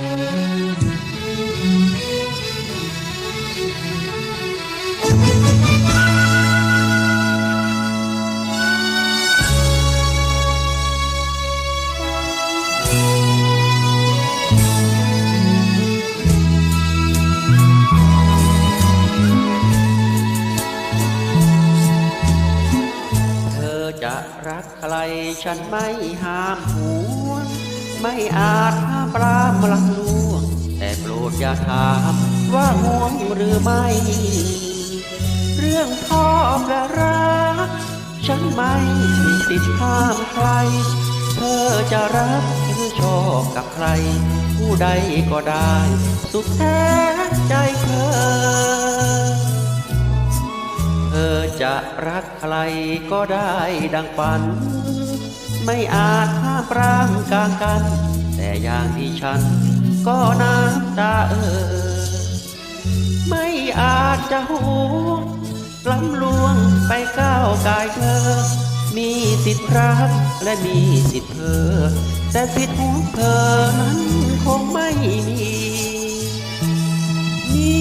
เธอจะรักใครฉันไม่ห้ามหัวง ไม่อาจห้ามปรามลังลวง แต่โปรดอย่าถามว่าห่วงหรือไม่ เรื่องชอบและรัก ฉันไม่มีสิทธิ์ห้ามใคร เธอจะรักหรือชอบกับใคร ผู้ใดก็ได้ สุขแท้ใจเธอ เธอจะรักใครก็ได้ดังฝัน ไม่อาจห้ามปรามกางกัน แต่อย่างที่ฉัน ก็น้ำตาเออ ไม่อาจจะหูล้ำลวงไปก้าวกายเธอ มีสิทธิ์รักและมีสิทธิ์เธอ แต่สิทธิ์ของเธอนั้นคงไม่มี มี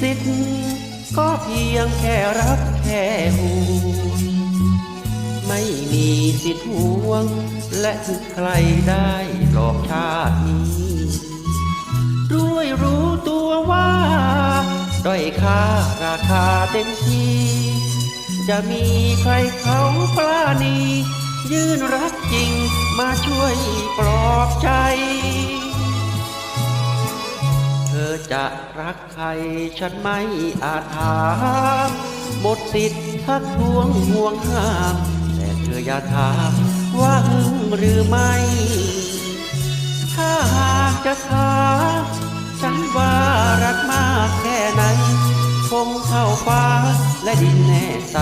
สิทธิ์ก็เพียงแค่รัก ม่มีสิทธิ์ห่วง และถึงใครได้หลอกชาตินี้ด้วยรู้ตัวว่าด้อยค่าราคาเต็มที่จะมีใครเขาปราณียื่นรักจริงมาช่วยปลอบใจ เธอจะรักใครฉันไม่อาจถามหมดสิทธิ์ทักท้วงห่วงห้าม ออย่าถามว่าหึงหรือไม่ ถ้าหากจะถามฉันว่ารักมากแค่ไหน คงเท่าฟ้าและดินแน่ใส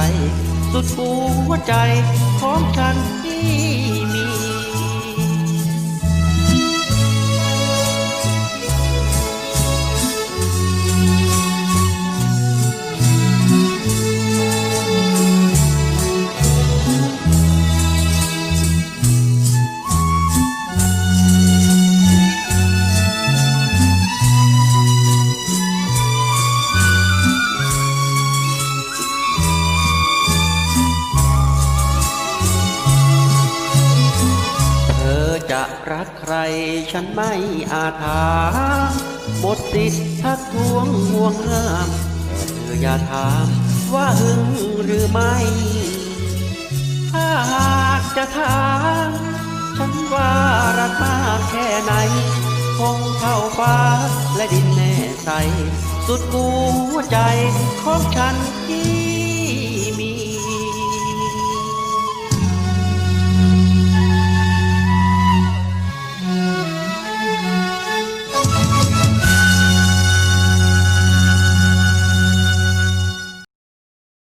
สุดหัวใจของฉันที่ รักใครฉันไม่อาถามหมดสิทธิ์ทักท้วงห่วงห้ามแต่เธออย่าถามว่าหึงหรือไม่ ถ้าหากจะถามฉันว่ารักมากแค่ไหน คงเท่าฟ้าและดินแน่ใส สุดหัวใจของฉันที่